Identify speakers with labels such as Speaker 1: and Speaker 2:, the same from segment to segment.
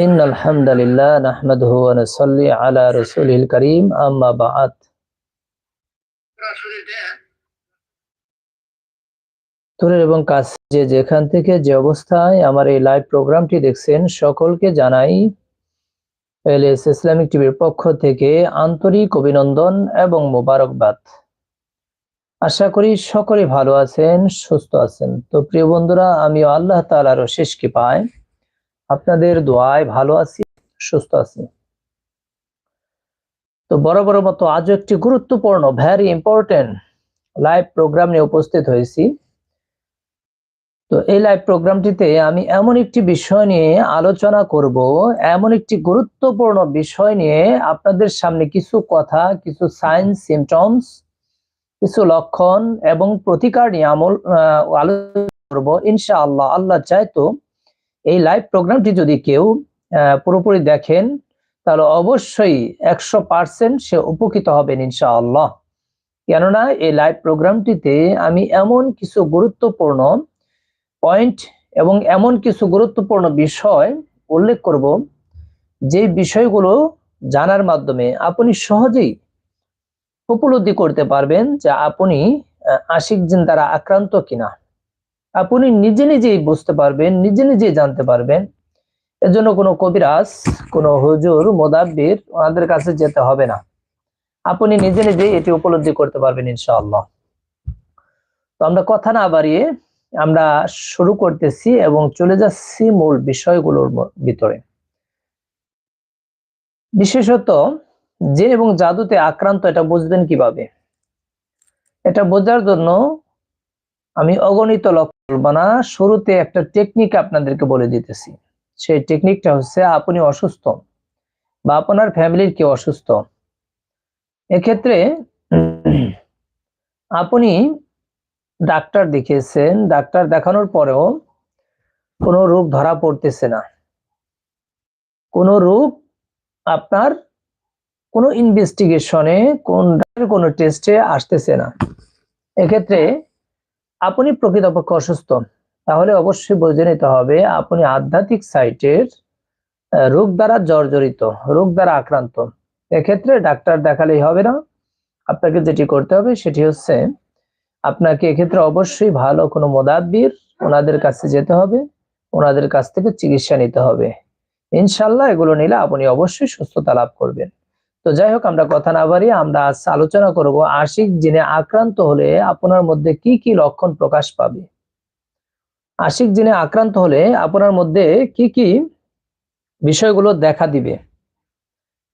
Speaker 1: إن الحمد لله نحمده ونصلي على رسوله الكريم أما بعد দূরের এবং কাছে যেখান থেকে যে অবস্থায় আমার এই লাইভ প্রোগ্রামটি দেখছেন সকলকে জানাই এলএস ইসলামিক টিভির পক্ষ থেকে আন্তরিক অভিনন্দন এবং মোবারকবাদ আশা করি সকলে ভালো আছেন সুস্থ আছেন তো প্রিয় বন্ধুরা আমিও আল্লাহ তাআলার শেষ কৃপায় আপনাদের দোয়ায় ভালো আছি, সুস্থ আছি। তো বড় মতো আজও একটি গুরুত্বপূর্ণ ভ্যারি ইম্পর্টেন্ট লাইভ প্রোগ্রাম নিয়ে উপস্থিত হয়েছি। তো এই লাইভ প্রোগ্রামটিতে আমি এমন একটি বিষয় নিয়ে আলোচনা করব, এমন একটি গুরুত্বপূর্ণ বিষয় নিয়ে আপনাদের সামনে কিছু কথা, কিছু সাইন্স সিমটমস কিছু লক্ষণ এবং প্রতিকার নিয়ে আমল আলোচনা করব, ইনশাআল্লাহ, আল্লাহ চায় তো এই লাইভ প্রোগ্রামটি যদি কেউ পুরোপুরি দেখেন, তাহলে অবশ্যই একশো পার্সেন্ট সে উপকৃত হবেন ইনশাআল্লাহ। কেননা এই লাইভ প্রোগ্রামটিতে আমি এমন কিছু গুরুত্বপূর্ণ পয়েন্ট এবং এমন কিছু গুরুত্বপূর্ণ বিষয় উল্লেখ করব যে বিষয়গুলো জানার মাধ্যমে আপনি সহজেই উপলব্ধি করতে পারবেন যে আপনি আশিক জিন দ্বারা আক্রান্ত কিনা। আপনি নিজে নিজেই বুঝতে পারবেন, নিজে নিজেই জানতে পারবেন। এজন্য কোনো কবিরাজ, কোনো হুজুর, মোদাব্বির ওনাদের কাছে যেতে হবে না। আপনি নিজে নিজেই এটি উপলব্ধি করতে পারবেন ইনশাআল্লাহ। তো আমরা কথা না বাড়িয়ে আমরা শুরু করতেছি এবং চলে যাচ্ছি মূল বিষয়গুলোর ভিতরে। বিশেষত জিন এবং জাদুতে আক্রান্ত, এটা বুঝবেন কীভাবে? এটা বোঝার জন্য আমি অগণিত লক্ষ্য না শুরুতে একটা টেকনিক আপনাদেরকে বলে দিতেছি। সেই টেকনিকটা হচ্ছে আপনি অসুস্থ বা আপনার ফ্যামিলির কেউ অসুস্থ। এক্ষেত্রে আপনি ডাক্তার দেখিয়েছেন, ডাক্তার দেখানোর পরেও কোনো রোগ ধরা পড়তেছে না। কোনো রোগ আপনার কোনো ইনভেস্টিগেশনে কোন কোনো টেস্টে আসতেছে না। এক্ষেত্রে আপনি প্রকৃতপক্ষে অসুস্থ, তাহলে অবশ্যই বুঝে নিতে হবে আপনি আধ্যাত্মিক সাইটের রোগ দ্বারা জর্জরিত, রোগ দ্বারা আক্রান্ত। এক্ষেত্রে ডাক্তার দেখালেই হবে না, আপনাকে যেটি করতে হবে সেটি হচ্ছে আপনাকে এক্ষেত্রে অবশ্যই ভালো কোনো মোদাব্বির ওনাদের কাছে যেতে হবে, ওনাদের কাছ থেকে চিকিৎসা নিতে হবে। ইনশাল্লাহ এগুলো নিলে আপনি অবশ্যই সুস্থতা লাভ করবেন। তো যাই হোক আমরা কথা না বাড়িয়ে আমরা আজ আলোচনা করব আশিক জিনে আক্রান্ত হলে আপনার মধ্যে কি কি লক্ষণ প্রকাশ পাবে? আশিক জিনে আক্রান্ত হলে আপনার মধ্যে কি কি বিষয়গুলো দেখা দিবে?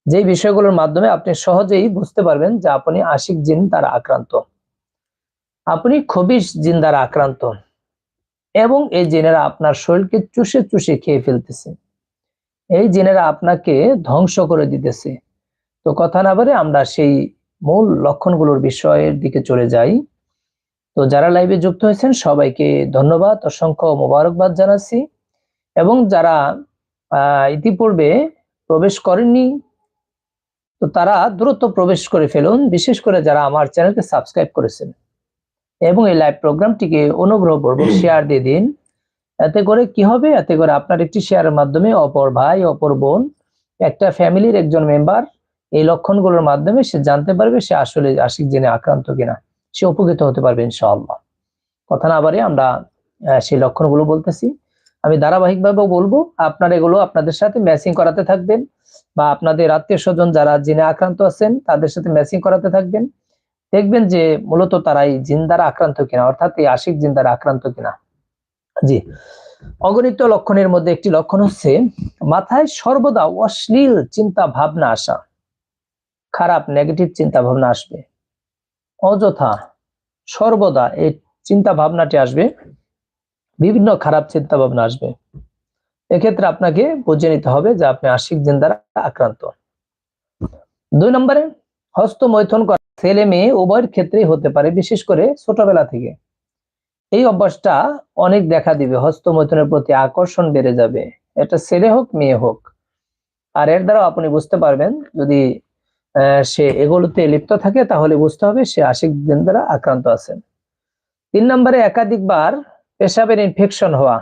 Speaker 1: যে বিষয়গুলোর মাধ্যমে আপনি সহজেই বুঝতে পারবেন যে আপনি আশিক জিন দ্বারা আক্রান্ত। আপনি খবিস জিন দ্বারা আক্রান্ত এবং এই জিনেরা আপনার শরীরকে চুষে চুষে খেয়ে ফেলতেছে। এই জিনেরা আপনাকে ধ্বংস করে দিতেছে। তো কথা না বলে আমরা সেই মূল লক্ষণগুলোর বিষয়ের দিকে চলে যাই। তো যারা লাইভে যুক্ত হয়েছেন সবাইকে ধন্যবাদ অসংখ্য মোবারকবাদ জানাচ্ছি। এবং যারা ইতিপূর্বে প্রবেশ করেননি তো তারা দ্রুত প্রবেশ করে ফেলুন। বিশেষ করে যারা আমার চ্যানেলকে সাবস্ক্রাইব করেছেন। এবং এই লাইভ প্রোগ্রামটিকে অনুগ্রহ করব শেয়ার দিয়ে দিন। এতে করে কি হবে? এতে করে আপনার একটি শেয়ারের মাধ্যমে অপর ভাই অপর বোন একটা ফ্যামিলির একজন মেম্বার এই লক্ষণগুলোর মাধ্যমে সে জানতে পারবে সে আসলে আশিক জেনে আক্রান্ত কিনা, সে উপকৃত হতে পারবে ইনশাআল্লাহ। কথা না বারে আমরা সেই লক্ষণগুলো বলতেছি। আমি ধারাবাহিকভাবে বলব, আপনার এগুলো আপনাদের সাথে ম্যাচিং করাতে থাকবেন বা আপনাদের আত্মীয় স্বজন যারা জিনে আক্রান্ত আছেন, তাদের সাথে ম্যাচিং করাতে থাকবেন। দেখবেন যে মূলত তারাই জিন দ্বারা আক্রান্ত কিনা, অর্থাৎ এই আশিক জিন দ্বারা আক্রান্ত কিনা। জি, অগণিত লক্ষণের মধ্যে একটি লক্ষণ হচ্ছে, মাথায় সর্বদা অশ্লীল চিন্তা ভাবনা আসা। খারাপ নেগেটিভ চিন্তা ভাবনা আসবে। অযথা সর্বদা এই চিন্তা ভাবনাটি আসবে, বিভিন্ন খারাপ চিন্তা ভাবনা আসবে। এক্ষেত্রে আপনাকে বুঝে নিতে হবে যে আপনি আশিক জিন দ্বারা আক্রান্ত। দুই নম্বরে হস্ত মৈথন করা ছেলে মেয়ে উভয়ের ক্ষেত্রেই হতে পারে, বিশেষ করে ছোটবেলা থেকে। এই অভ্যাসটা অনেক দেখা দিবে, হস্তমৈথুনের প্রতি আকর্ষণ বেড়ে যাবে। এটা ছেলে হোক, মেয়ে হোক। আর এর দ্বারা আপনি বুঝতে পারবেন যদি সে এগুলোতে লিপ্ত থাকে, তাহলে বুঝতে হবে সে আশিক দিন দ্বারা আক্রান্ত আছেন। তিন নম্বরে একাধিকবার পেশাবের ইনফেকশন হওয়া।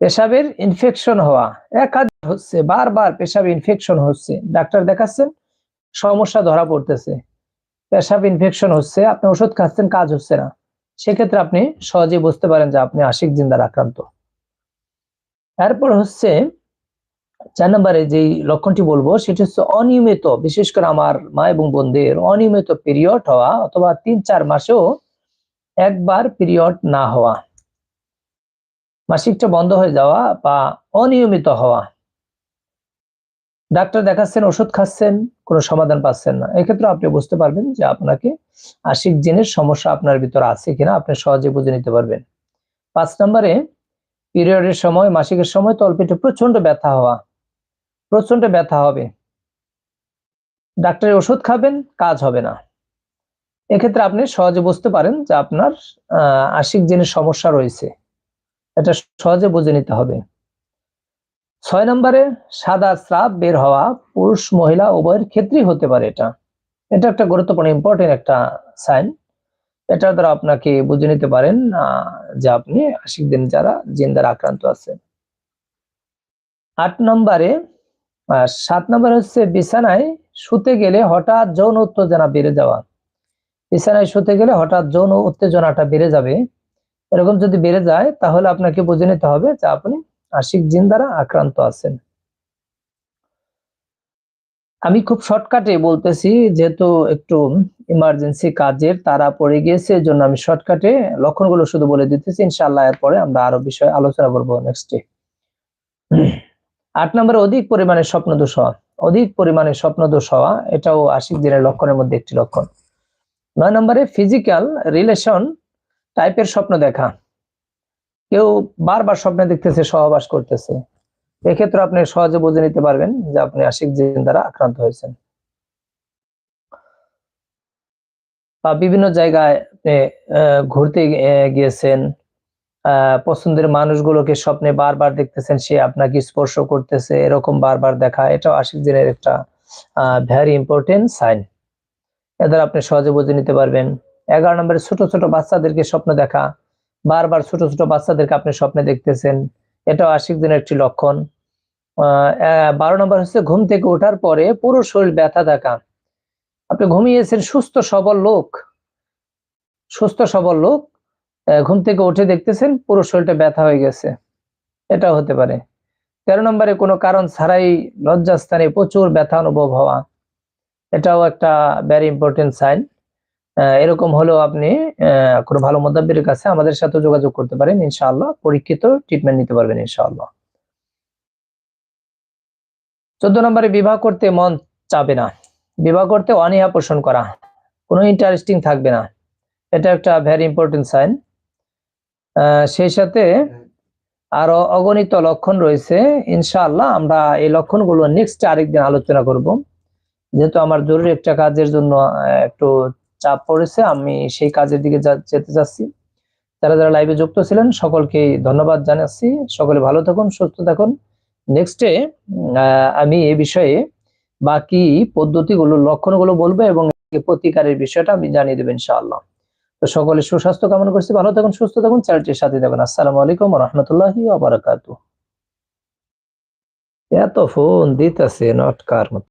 Speaker 1: পেশাবের ইনফেকশন হওয়া। একাধিক হচ্ছে, বারবার পেশাবে ইনফেকশন হচ্ছে। ডাক্তার দেখাচ্ছেন, সমস্যা ধরা পড়তেছে। পেশাব ইনফেকশন হচ্ছে, আপনি ওষুধ খাচ্ছেন, কাজ হচ্ছে না। সেক্ষেত্রে আপনি সহজেই বুঝতে পারেন যে আপনি আশিক জিন্দার আক্রান্ত। এরপর হচ্ছে চার নম্বরে যেই লক্ষণটি বলব, সেটি হচ্ছে অনিয়মিত, বিশেষ করে আমার মা এবং বোনদের অনিয়মিত পিরিয়ড হওয়া অথবা তিন চার মাসেও একবার পিরিয়ড না হওয়া, মাসিকটা বন্ধ হয়ে যাওয়া বা অনিয়মিত হওয়া। ডাক্তার দেখাচ্ছেন, ওষুধ খাচ্ছেন, কোনো সমাধান পাচ্ছেন না। এক্ষেত্রে আপনি বুঝতে পারবেন যে আপনাকে আশিক জিনের সমস্যা আপনার ভিতরে আছে কিনা, আপনি সহজে বুঝে নিতে পারবেন। পাঁচ নম্বরে পিরিয়ডের সময়, মাসিকের সময় তলপেটে প্রচণ্ড ব্যথা হওয়া প্রচণ্ড ব্যথা হবে। ডাক্তারের ওষুধ খাবেন, কাজ হবে না। এক্ষেত্রে আপনি সহজে বুঝতে পারেন যে আপনার আশিক জিনের সমস্যা রয়েছে। এটা সহজে বুঝে নিতে হবে। ছয় নম্বরে, সাদা স্রাব বের হওয়া পুরুষ, মহিলা, উভয়ের ক্ষেত্রেই হতে পারে এটা। এটা একটা গুরুত্বপূর্ণ ইম্পর্টেন্ট একটা সাইন এটার দ্বারা আপনাকে বুঝে নিতে পারেন যে আপনি আশিক দিন যারা জিন দ্বারা আক্রান্ত আছেন। আট নম্বরে সাত নম্বর হচ্ছে বিছানায় শুতে গেলে হঠাৎ যৌন উত্তেজনা বেড়ে যাওয়া। বিছানায় শুতে গেলে হঠাৎ যৌন উত্তেজনাটা বেড়ে যাবে। এরকম যদি বেড়ে যায়, তাহলে আপনাকে বুঝে নিতে হবে যে আপনি আশিক জিন দ্বারা আক্রান্ত আছেন। আমি খুব শর্টকাটে বলতেছি, যেহেতু একটু ইমার্জেন্সি কাজের তারা পড়ে গিয়েছে জন্য আমি শর্টকাটে লক্ষণগুলো শুধু বলে দিতেছি। ইনশাআল্লাহ এরপরে আমরা আরও বিষয়ে আলোচনা করব নেক্সটে আট নম্বরে অধিক পরিমাণে স্বপ্ন দোষ হওয়া। অধিক পরিমাণে স্বপ্ন দোষ হওয়া, এটাও আশিক দিনের লক্ষণের মধ্যে একটি লক্ষণ। নয় নম্বরে ফিজিক্যাল রিলেশন টাইপের স্বপ্ন দেখা। কেউ বারবার স্বপ্নে দেখতেছে, সহবাস করতেছে। এক্ষেত্রে আপনি সহজে বুঝে নিতে পারবেন যে আপনি আশিক জিন দ্বারা আক্রান্ত হয়েছেন। বা বিভিন্ন জায়গায় ঘুরতে গিয়েছেন পছন্দের মানুষগুলোকে স্বপ্নে বারবার দেখতেছেন, সে আপনাকে স্পর্শ করতেছে, এরকম বারবার দেখা, এটাও আশিক দিনের একটা ভ্যারি ইম্পর্টেন্ট সাইন এদের আপনি সহজে বুঝে নিতে পারবেন। এগারো নম্বরে ছোট ছোট বাচ্চাদেরকে স্বপ্ন দেখা, বারবার ছোট ছোট বাচ্চাদেরকে আপনি স্বপ্নে দেখতেছেন, এটাও আশিক দিনের একটি লক্ষণ। বারো নম্বর হচ্ছে ঘুম থেকে ওঠার পরে পুরো শরীর ব্যথা থাকা আপনি ঘুমিয়েছেন, সুস্থ সবল লোক, সুস্থ সবল লোক ঘুম থেকে উঠে দেখতেছেন পুরো শরীরটা ব্যথা হয়ে গেছে। এটাও হতে পারে। তেরো নম্বরে কোনো কারণ ছাড়াই লজ্জাস্থানে প্রচুর ব্যথা অনুভব হওয়া। এটাও একটা ভ্যারি ইম্পর্টেন্ট সাইন এরকম হলেও আপনি কোনো ভালো মদ্দাব্যের কাছে আমাদের সাথে যোগাযোগ করতে পারেন, ইনশাআল্লাহ। পরীক্ষিত ট্রিটমেন্ট নিতে পারবেন, ইনশাআল্লাহ। চোদ্দ নম্বরে, বিবাহ করতে মন চাবে না। বিবাহ করতে অনীহা পোষণ করা। কোনো ইন্টারেস্টিং থাকবে না। এটা একটা ভেরি ইম্পর্টেন্ট সাইন সেই সাথে আরও অগণিত লক্ষণ রয়েছে। ইনশাআল্লাহ আমরা এই লক্ষণগুলো নেক্সট আরেকদিন আলোচনা করব। যেহেতু আমার জরুরি একটা কাজের জন্য একটু চাপ পড়েছে আমি সেই কাজের দিকে যেতে চাচ্ছি। যারা যারা লাইভে যুক্ত ছিলেন সকলকে ধন্যবাদ জানাচ্ছি। সকলে ভালো থাকুন সুস্থ থাকুন। নেক্সটে আমি এ বিষয়ে বাকি পদ্ধতিগুলো লক্ষণগুলো বলব এবং প্রতিকারের বিষয়টা আমি জানিয়ে দেবো ইনশাআল্লাহ। তো সকলে সুস্বাস্থ্য কামনা করছি, ভালো থাকুন, সুস্থ থাকুন, চ্যানেলটির সাথে দেবেন আসসালাম আলাইকুম রহমতুল্লাহি এত ফোন দিতেছে নটকার মতো।